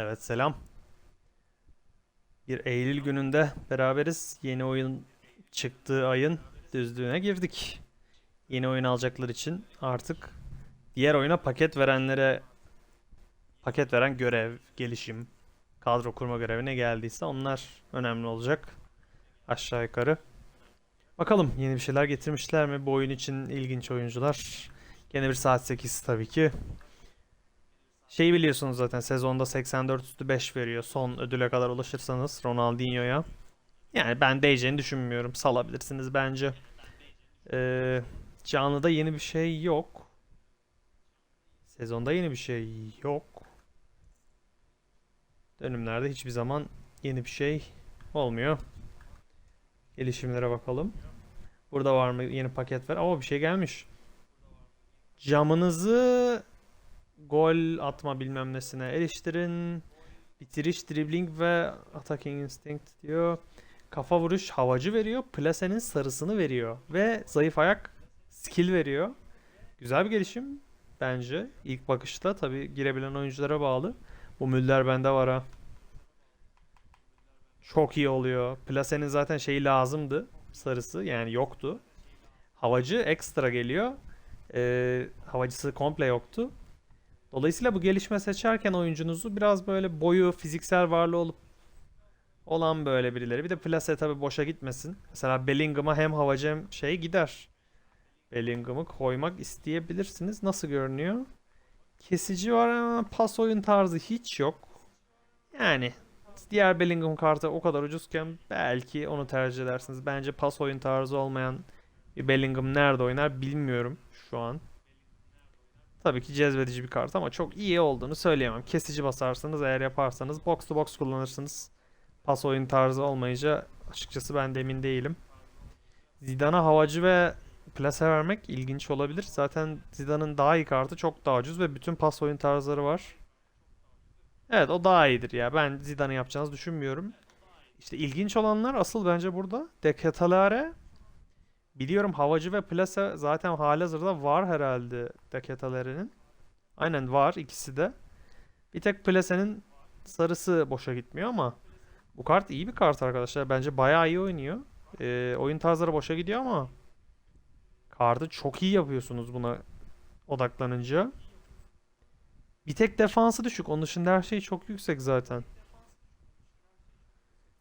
Evet selam. Bir Eylül gününde beraberiz. Yeni oyun çıktığı ayın düzlüğüne girdik. Yeni oyun alacaklar için artık diğer oyuna paket verenlere paket veren görev, gelişim, kadro kurma görevi ne geldiyse onlar önemli olacak. Aşağı yukarı. Bakalım yeni bir şeyler getirmişler mi? Bu oyun için ilginç oyuncular. Gene bir saat 8 tabii ki. Şeyi biliyorsunuz zaten sezonda 84 üstü 5 veriyor. Son ödüle kadar ulaşırsanız Ronaldinho'ya. Yani ben değeceğini düşünmüyorum. Salabilirsiniz bence. Ee, canlıda yeni bir şey yok. Sezonda yeni bir şey yok. Dönümlerde hiçbir zaman yeni bir şey olmuyor. Gelişimlere bakalım. Burada var mı yeni paket var? Ama bir şey gelmiş. Camınızı gol atma bilmem nesine eriştirin. Bitiriş, dribbling ve attacking instinct diyor. Kafa vuruş havacı veriyor. Plasenin sarısını veriyor. Ve zayıf ayak skill veriyor. Güzel bir gelişim bence. İlk bakışta tabi girebilen oyunculara bağlı. Bu Müller bende var ha. Çok iyi oluyor. Plasenin zaten şeyi lazımdı. Sarısı yani yoktu. Havacı ekstra geliyor. Ee, havacısı komple yoktu. Dolayısıyla bu gelişme seçerken oyuncunuzu biraz böyle boyu, fiziksel varlığı olup olan böyle birileri. Bir de plase tabi boşa gitmesin. Mesela Bellingham'a hem havacı hem şey gider. Bellingham'ı koymak isteyebilirsiniz. Nasıl görünüyor? Kesici var ama pas oyun tarzı hiç yok. Yani diğer Bellingham kartı o kadar ucuzken belki onu tercih edersiniz. Bence pas oyun tarzı olmayan bir Bellingham nerede oynar bilmiyorum şu an. Tabii ki cezbedici bir kart ama çok iyi olduğunu söyleyemem. Kesici basarsanız eğer yaparsanız box to box kullanırsınız. Pas oyun tarzı olmayınca açıkçası ben de emin değilim. Zidane'a havacı ve plase vermek ilginç olabilir. Zaten Zidane'ın daha iyi kartı çok daha ucuz ve bütün pas oyun tarzları var. Evet o daha iyidir ya. Ben Zidane'ı yapacağınızı düşünmüyorum. İşte ilginç olanlar asıl bence burada. De Ketelare Biliyorum havacı ve plase zaten halihazırda var herhalde Deketalere'nin. Aynen var ikisi de. Bir tek plasenin sarısı boşa gitmiyor ama bu kart iyi bir kart arkadaşlar. Bence bayağı iyi oynuyor. Ee, oyun tarzları boşa gidiyor ama kartı çok iyi yapıyorsunuz buna odaklanınca. Bir tek defansı düşük. Onun dışında her şey çok yüksek zaten.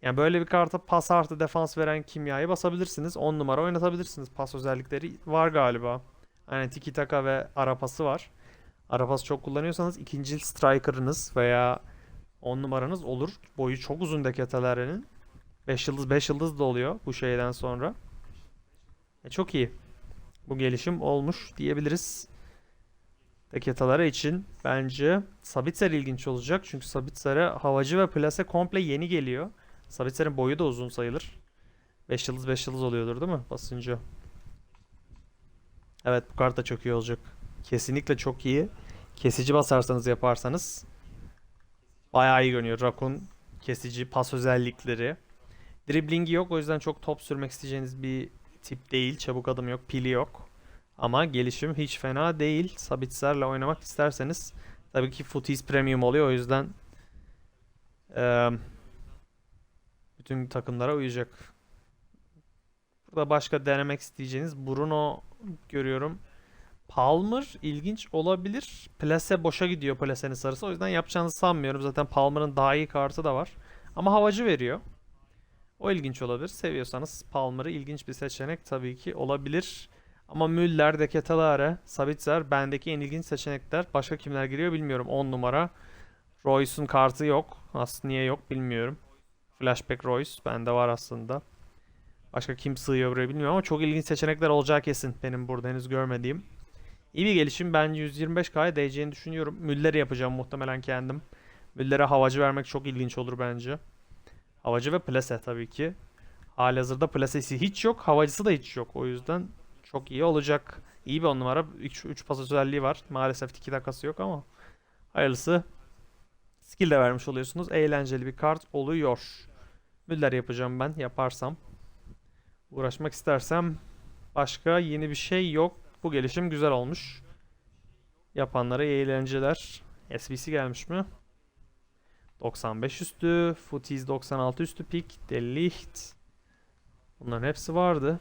Yani böyle bir karta pas artı defans veren kimyayı basabilirsiniz. 10 numara oynatabilirsiniz. Pas özellikleri var galiba. Hani tiki taka ve ara pası var. Ara pası çok kullanıyorsanız ikinci striker'ınız veya 10 numaranız olur. Boyu çok uzun deketelerin. 5 yıldız 5 yıldız da oluyor bu şeyden sonra. E çok iyi. Bu gelişim olmuş diyebiliriz. Deketalara için bence Sabitzer ilginç olacak. Çünkü Sabitzer'e havacı ve plase komple yeni geliyor. Sabitzer'in boyu da uzun sayılır. 5 yıldız 5 yıldız oluyordur değil mi basınca? Evet bu kart da çok iyi olacak. Kesinlikle çok iyi. Kesici basarsanız yaparsanız bayağı iyi görünüyor. Rakun kesici pas özellikleri. Driblingi yok o yüzden çok top sürmek isteyeceğiniz bir tip değil. Çabuk adım yok, pili yok. Ama gelişim hiç fena değil. Sabitzer'le oynamak isterseniz tabii ki Footies Premium oluyor o yüzden eee bütün takımlara uyacak. Burada başka denemek isteyeceğiniz Bruno görüyorum. Palmer ilginç olabilir. Plase boşa gidiyor Plase'nin sarısı. O yüzden yapacağınızı sanmıyorum. Zaten Palmer'ın daha iyi kartı da var. Ama havacı veriyor. O ilginç olabilir. Seviyorsanız Palmer'ı ilginç bir seçenek tabii ki olabilir. Ama Müller, De Ketelare, Sabitzer bendeki en ilginç seçenekler. Başka kimler giriyor bilmiyorum. 10 numara. Royce'un kartı yok. Aslında niye yok bilmiyorum. Flashback Royce bende var aslında. Başka kim sığıyor buraya bilmiyorum ama çok ilginç seçenekler olacağı kesin benim burada henüz görmediğim. İyi bir gelişim. Ben 125K'ya değeceğini düşünüyorum. Müller'i yapacağım muhtemelen kendim. Müller'e havacı vermek çok ilginç olur bence. Havacı ve plase tabii ki. Halihazırda plasesi hiç yok. Havacısı da hiç yok. O yüzden çok iyi olacak. İyi bir on numara. 3 pas özelliği var. Maalesef tiki takası yok ama. Hayırlısı. Skill de vermiş oluyorsunuz. Eğlenceli bir kart oluyor. Müller yapacağım ben yaparsam. Uğraşmak istersem başka yeni bir şey yok. Bu gelişim güzel olmuş. Yapanlara iyi eğlenceler. SBC gelmiş mi? 95 üstü. Footies 96 üstü pik. De Ligt. Bunların hepsi vardı.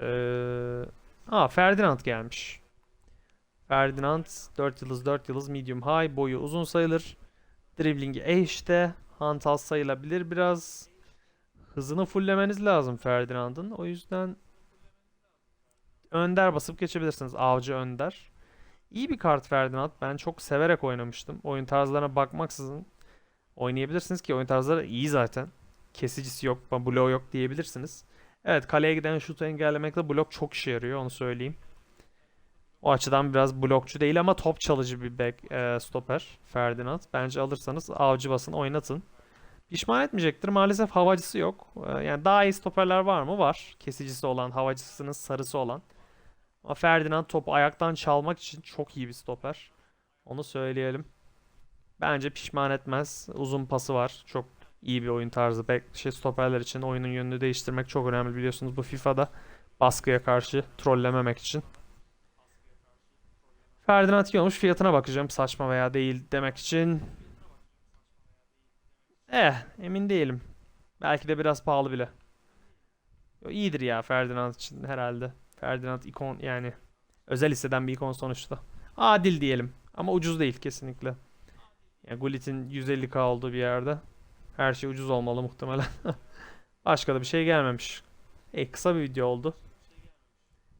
Ee, aa Ferdinand gelmiş. Ferdinand 4 yıldız 4 yıldız medium high. Boyu uzun sayılır. Dribblingi E işte. Hantal sayılabilir biraz. Hızını fulllemeniz lazım Ferdinand'ın. O yüzden Önder basıp geçebilirsiniz. Avcı Önder. İyi bir kart Ferdinand. Ben çok severek oynamıştım. Oyun tarzlarına bakmaksızın oynayabilirsiniz ki oyun tarzları iyi zaten. Kesicisi yok, bloğu yok diyebilirsiniz. Evet kaleye giden şutu engellemekte blok çok işe yarıyor onu söyleyeyim. O açıdan biraz blokçu değil ama top çalıcı bir back, e, stoper Ferdinand. Bence alırsanız avcı basın oynatın. Pişman etmeyecektir. Maalesef havacısı yok. E, yani daha iyi stoperler var mı? Var. Kesicisi olan, havacısının sarısı olan. Ama Ferdinand topu ayaktan çalmak için çok iyi bir stoper. Onu söyleyelim. Bence pişman etmez. Uzun pası var. Çok iyi bir oyun tarzı. Bek şey stoperler için oyunun yönünü değiştirmek çok önemli biliyorsunuz bu FIFA'da. Baskıya karşı trollememek için. Ferdinand iyi olmuş. Fiyatına bakacağım. Saçma veya değil demek için. Eh, emin değilim. Belki de biraz pahalı bile. İyidir ya Ferdinand için herhalde. Ferdinand ikon yani özel hisseden bir ikon sonuçta. Adil diyelim ama ucuz değil kesinlikle. Yani Gullit'in 150k olduğu bir yerde her şey ucuz olmalı muhtemelen. Başka da bir şey gelmemiş. E kısa bir video oldu.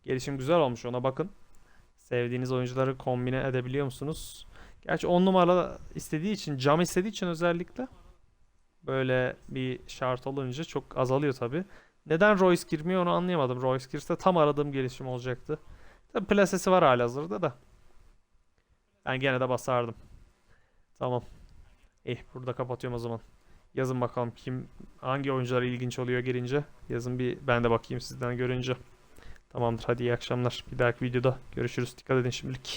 Gelişim güzel olmuş ona bakın. Sevdiğiniz oyuncuları kombine edebiliyor musunuz? Gerçi 10 numara istediği için, cam istediği için özellikle böyle bir şart olunca çok azalıyor tabi. Neden Royce girmiyor onu anlayamadım. Royce girse tam aradığım gelişim olacaktı. Tabi plasesi var halihazırda da. Ben gene de basardım. Tamam. Eh burada kapatıyorum o zaman. Yazın bakalım kim hangi oyuncular ilginç oluyor girince. Yazın bir ben de bakayım sizden görünce. Tamamdır hadi iyi akşamlar. Bir dahaki videoda görüşürüz. Dikkat edin şimdilik.